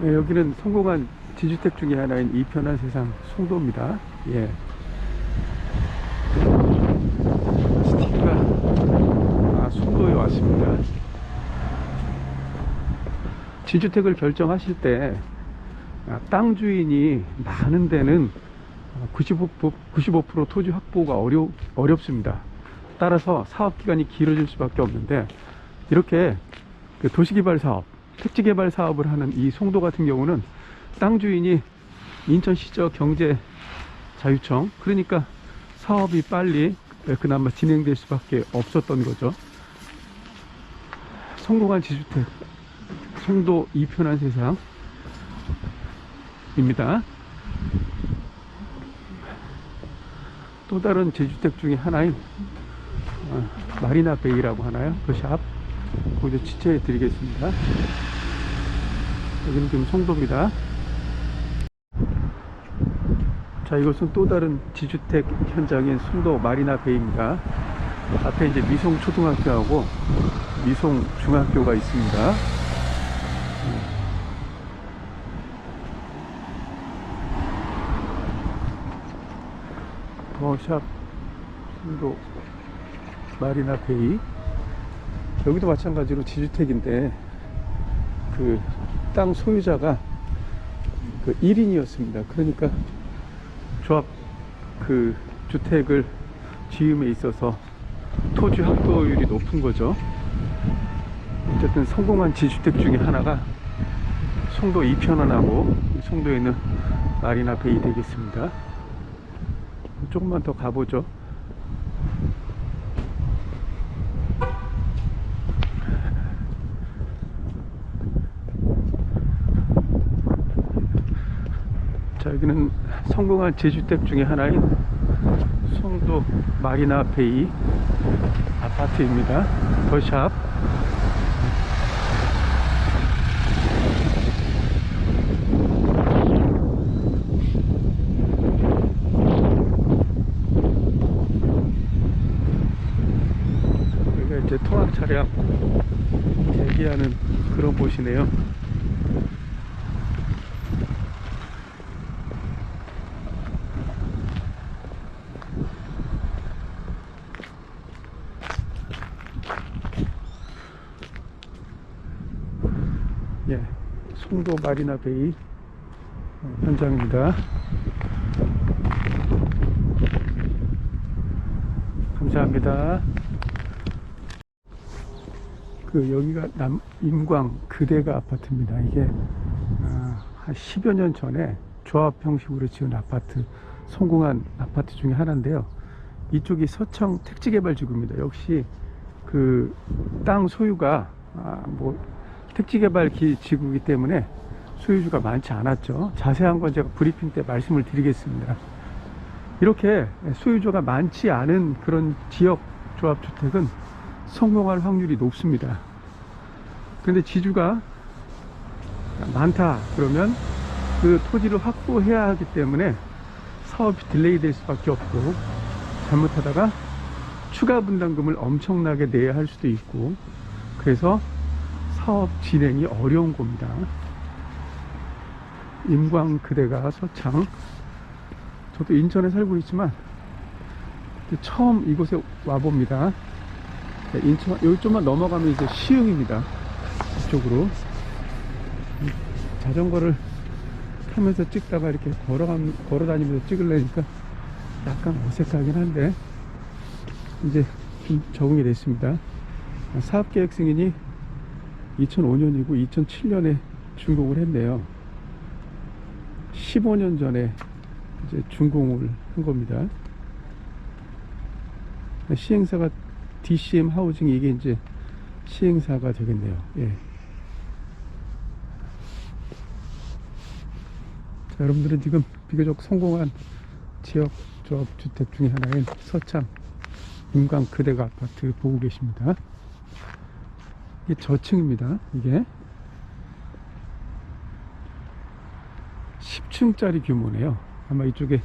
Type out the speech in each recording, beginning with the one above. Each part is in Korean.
예, 여기는 성공한 지주택 중에 하나인 이편한 세상 송도입니다. 예. 스티브가 아, 송도에 왔습니다. 지주택을 결정하실 때, 아, 땅 주인이 많은 데는 95%, 95% 토지 확보가 어려, 어렵습니다. 따라서 사업 기간이 길어질 수밖에 없는데, 이렇게 그 도시개발 사업, 택지 개발 사업을 하는 이 송도 같은 경우는 땅 주인이 인천시적 경제 자유청, 그러니까 사업이 빨리 그나마 진행될 수밖에 없었던 거죠. 성공한 지주택, 송도 이편한 세상입니다. 또 다른 제주택 중에 하나인 어, 마리나 베이라고 하나요? 그 샵. 거기서 추천해 드리겠습니다. 여기는 지금 송도입니다. 자, 이것은 또 다른 지주택 현장인 송도 마리나 베이입니다. 앞에 이제 미송 초등학교하고 미송 중학교가 있습니다. 더샵 송도 마리나 베이 여기도 마찬가지로 지주택인데 그 땅 소유자가 그 1인이었습니다. 그러니까 조합 그 주택을 지음에 있어서 토지 확보율이 높은 거죠. 어쨌든 성공한 지주택 중에 하나가 송도 이편안하고 송도에 있는 마리나 베이 되겠습니다. 조금만 더 가보죠. 자, 여기는 성공한 제주택 중에 하나인 송도 마리나 베이 아파트입니다. 더샵. 여기가 이제 통학 차량 대기하는 그런 곳이네요. 예, 송도 마리나 베이 어, 현장입니다. 감사합니다. 그 여기가 남 임광 그대가 아파트입니다. 이게 아, 한 10여 년 전에 조합 형식으로 지은 아파트 성공한 아파트 중에 하나인데요. 이쪽이 서청 택지개발지구입니다. 역시 그 땅 소유가 아, 뭐 택지개발 기- 지구이기 때문에 소유주가 많지 않았죠. 자세한 건 제가 브리핑 때 말씀을 드리겠습니다. 이렇게 소유주가 많지 않은 그런 지역 조합주택은 성공할 확률이 높습니다. 그런데 지주가 많다 그러면 그 토지를 확보해야 하기 때문에 사업이 딜레이 될 수밖에 없고 잘못하다가 추가 분담금을 엄청나게 내야 할 수도 있고 그래서 사업 진행이 어려운 겁니다. 임광 그대가 서창 저도 인천에 살고 있지만 처음 이곳에 와봅니다. 네, 인천 여기 좀만 넘어가면 이제 시흥입니다. 이쪽으로 자전거를 타면서 찍다가 이렇게 걸어감 걸어 다니면서 찍으려니까 약간 어색하긴 한데 이제 좀 적응이 됐습니다. 사업 계획 승인이 2005년이고 2007년에 준공을 했네요. 15년 전에 이제 준공을 한 겁니다. 시행사가 DCM 하우징이 이게 이제 시행사가 되겠네요. 예. 자, 여러분들은 지금 비교적 성공한 지역 조합 주택 중에 하나인 서참 임강 그대가 아파트 보고 계십니다. 이게 저층입니다. 이게 10층짜리 규모네요. 아마 이쪽에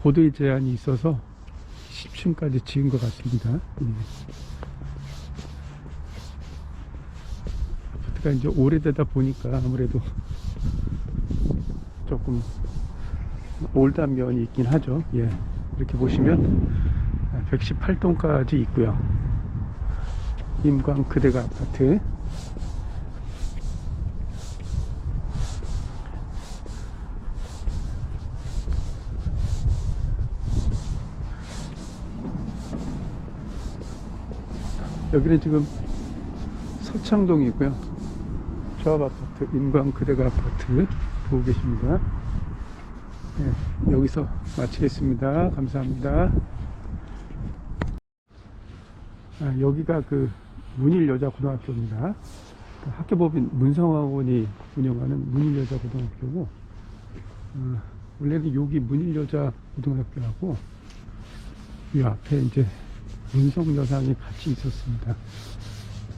고도의 제한이 있어서 10층까지 지은 것 같습니다. 예. 아파트 아파트가 이제 오래되다 보니까 아무래도 조금 올드한 면이 있긴 하죠. 예. 이렇게 보시면 118동까지 있고요. 임광 그대가 아파트. 여기는 지금 서창동이고요. 조합 아파트, 임광 그대가 아파트 보고 계십니다. 네, 여기서 마치겠습니다. 감사합니다. 아, 여기가 그 문일 여자 고등학교입니다. 그 학교법인 문성학원이 운영하는 문일 여자 고등학교고, 어, 원래는 여기 문일 여자 고등학교하고 이 앞에 이제 문성 여상이 같이 있었습니다.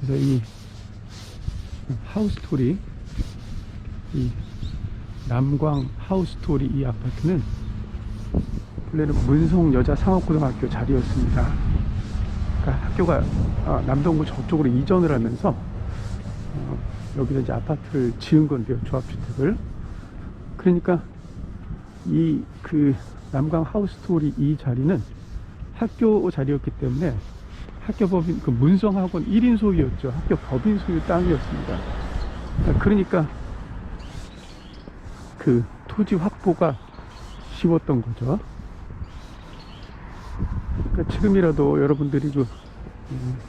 그래서 이 하우스토리, 이 남광 하우스토리 이 아파트는 원래는 문성 여자 상업고등학교 자리였습니다. 학교가 아, 남동구 저쪽으로 이전을 하면서 어, 여기서 이제 아파트를 지은 건데요, 조합주택을. 그러니까 이 그 남광 하우스토리 이 자리는 학교 자리였기 때문에 학교 법인 그 문성학원 1인 소유였죠. 학교 법인 소유 땅이었습니다. 그러니까 그 토지 확보가 쉬웠던 거죠. 그러니까 지금이라도 여러분들이 그 음,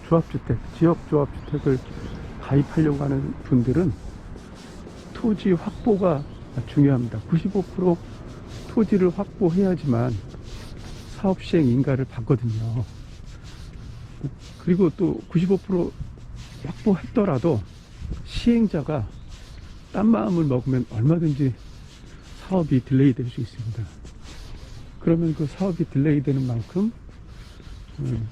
조합주택, 지역 조합주택을 가입하려고 하는 분들은 토지 확보가 중요합니다. 95% 토지를 확보해야지만 사업 시행 인가를 받거든요. 그리고 또 95% 확보했더라도 시행자가 딴 마음을 먹으면 얼마든지 사업이 딜레이 될 수 있습니다. 그러면 그 사업이 딜레이 되는 만큼 음,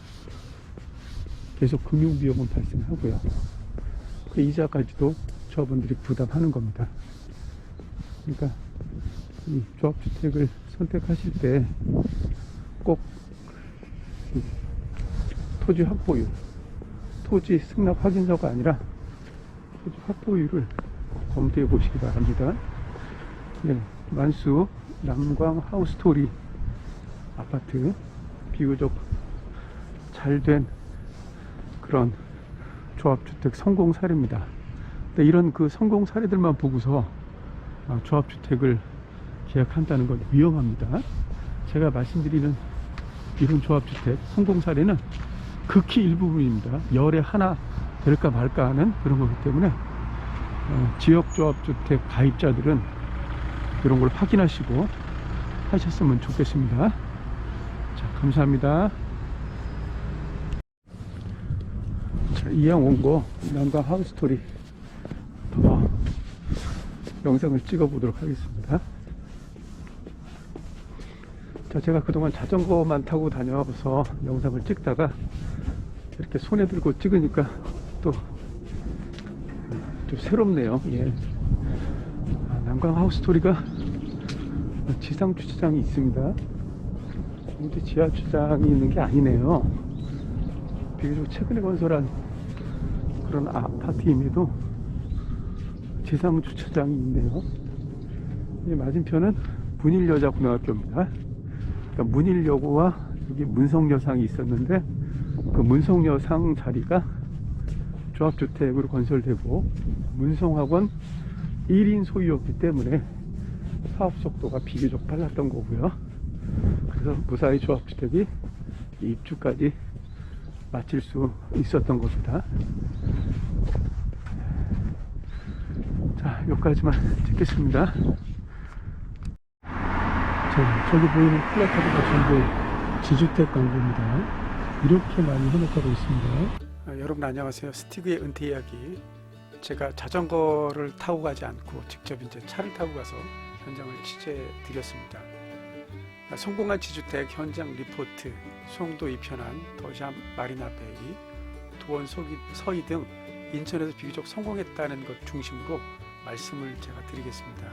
계속 금융 비용은 발생하고요. 그 이자까지도 조합원들이 부담하는 겁니다. 그러니까 이 조합주택을 선택하실 때 꼭 토지 확보율, 토지 승낙 확인서가 아니라 토지 확보율을 검토해 보시기 바랍니다. 네, 만수 남광 하우스토리 아파트 비교적 잘 된 그런 조합주택 성공 사례입니다. 근데 이런 그 성공 사례들만 보고서 아, 조합주택을 계약한다는 건 위험합니다. 제가 말씀드리는 이런 조합주택 성공 사례는 극히 일부분입니다. 열에 하나 될까 말까 하는 그런 거기 때문에 어, 지역조합주택 가입자들은 이런 걸 확인하시고 하셨으면 좋겠습니다. 자, 감사합니다. 자, 이왕 온거 남강 하우스토리 더 영상을 찍어 보도록 하겠습니다. 자, 제가 그동안 자전거만 타고 다녀서 영상을 찍다가 이렇게 손에 들고 찍으니까 또 좀 새롭네요. 예. 아, 남강 하우스토리가 지상 주차장이 있습니다. 근데 지하 주차장이 있는 게 아니네요. 비교적 최근에 건설한 그런 아파트임에도 지상 주차장이 있네요. 이 맞은편은 문일여자 고등학교입니다. 그러니까 문일여고와 여기 문성여상이 있었는데 그 문성여상 자리가 조합주택으로 건설되고 문성학원 1인 소유였기 때문에 사업 속도가 비교적 빨랐던 거고요. 그래서 무사히 조합주택이 입주까지 마칠 수 있었던 겁니다. 자, 여기까지만 찍겠습니다. 자, 저기 보이는 플래카드가 전부 지주택 광고입니다. 이렇게 많이 현혹하고 있습니다. 아, 여러분 안녕하세요. 스티브의 은퇴 이야기. 제가 자전거를 타고 가지 않고 직접 이제 차를 타고 가서 현장을 취재해 드렸습니다. 아, 성공한 지주택 현장 리포트, 송도 이편한 더샵 마리나 베이, 도원 서희 등 인천에서 비교적 성공했다는 것 중심으로 말씀을 제가 드리겠습니다.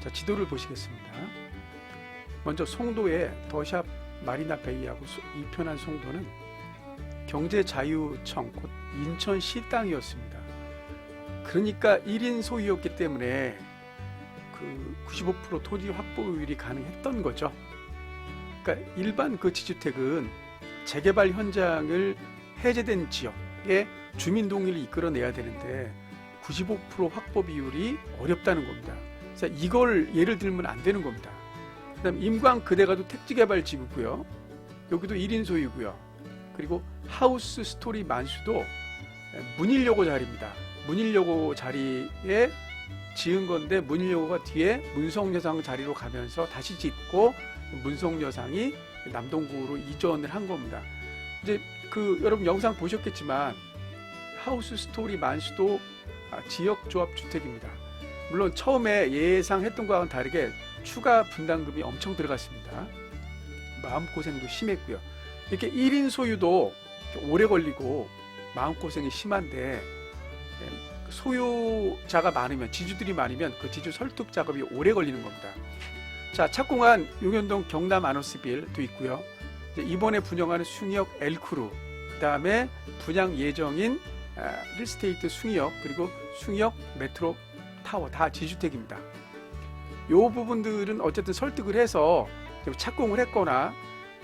자, 지도를 보시겠습니다. 먼저 송도의 더샵 마리나 베이하고 소- 이편한 송도는 경제자유청 곧 인천시 땅이었습니다. 그러니까 1인 소유였기 때문에 그 95% 토지 확보율이 가능했던 거죠. 그러니까 일반 그 지주택은 재개발 현장을 해제된 지역에 주민 동의를 이끌어내야 되는데 95% 확보 비율이 어렵다는 겁니다. 그래서 이걸 예를 들면 안 되는 겁니다. 그 다음 임광 그대가도 택지 개발 지구고요. 여기도 1인 소유고요. 그리고 하우스 스토리 만수도 문일요고 자리입니다. 문일요고 자리에 지은 건데 문일요고가 뒤에 문성여상 자리로 가면서 다시 짓고 문성여상이 남동구로 이전을 한 겁니다. 이제 그 여러분 영상 보셨겠지만 하우스 스토리 만수도 아, 지역 조합 주택입니다. 물론 처음에 예상했던 것과는 다르게 추가 분담금이 엄청 들어갔습니다. 마음고생도 심했고요. 이렇게 1인 소유도 오래 걸리고 마음고생이 심한데 예, 그 소유자가 많으면 지주들이 많으면 그 지주 설득 작업이 오래 걸리는 겁니다. 자 착공한 용현동 경남 아노스빌도 있고요. 이번에 분양하는 숭이역 엘크루 그 다음에 분양 예정인 아, 힐스테이트 숭이역 그리고 숭이역 메트로 타워 다 지주택입니다. 요 부분들은 어쨌든 설득을 해서 착공을 했거나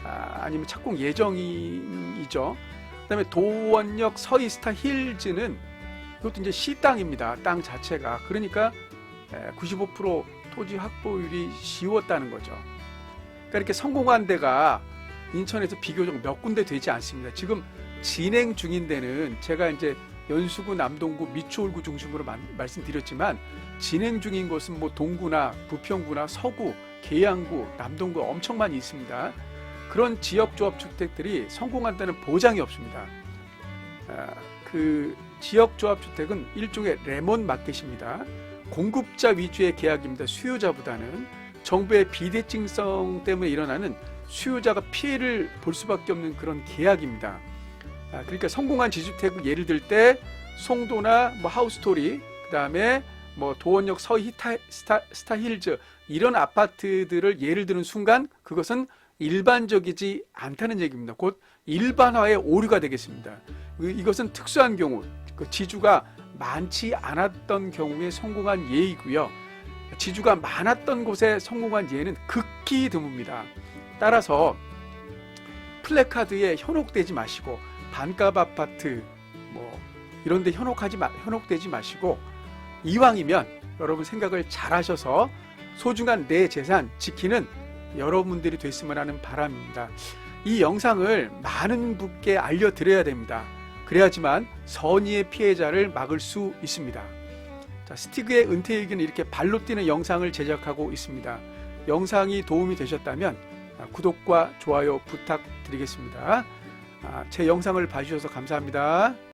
아, 아니면 착공 예정이죠. 그다음에 도원역 서이스타 힐즈는 이것도 이제 시 땅입니다. 땅 자체가 그러니까 95% 토지 확보율이 쉬웠다는 거죠. 그러니까 이렇게 성공한 데가 인천에서 비교적 몇 군데 되지 않습니다. 지금 진행 중인 데는 제가 이제 연수구, 남동구, 미추홀구 중심으로 만- 말씀드렸지만 진행 중인 곳은 뭐 동구나 부평구나 서구, 계양구, 남동구 엄청 많이 있습니다. 그런 지역 조합 주택들이 성공한다는 보장이 없습니다. 아, 그 지역 조합 주택은 일종의 레몬 마켓입니다. 공급자 위주의 계약입니다. 수요자보다는 정부의 비대칭성 때문에 일어나는 수요자가 피해를 볼 수밖에 없는 그런 계약입니다. 아, 그러니까 성공한 지주택 예를 들 때 송도나 뭐 하우스토리 그다음에 뭐 도원역 서히타 스타, 스타힐즈 이런 아파트들을 예를 드는 순간 그것은 일반적이지 않다는 얘기입니다. 곧 일반화의 오류가 되겠습니다. 이- 이것은 특수한 경우, 그 지주가 많지 않았던 경우에 성공한 예이고요. 지주가 많았던 곳에 성공한 예는 극히 드뭅니다. 따라서 플래카드에 현혹되지 마시고 반값 아파트 뭐 이런데 현혹하지 마, 현혹되지 마시고 이왕이면 여러분 생각을 잘 하셔서 소중한 내 재산 지키는 여러분들이 됐으면 하는 바람입니다. 이 영상을 많은 분께 알려드려야 됩니다. 그래야지만 선의의 피해자를 막을 수 있습니다. 자, 스티그의 은퇴일기는 이렇게 발로 뛰는 영상을 제작하고 있습니다. 영상이 도움이 되셨다면 아, 구독과 좋아요 부탁드리겠습니다. 아, 제 영상을 봐주셔서 감사합니다.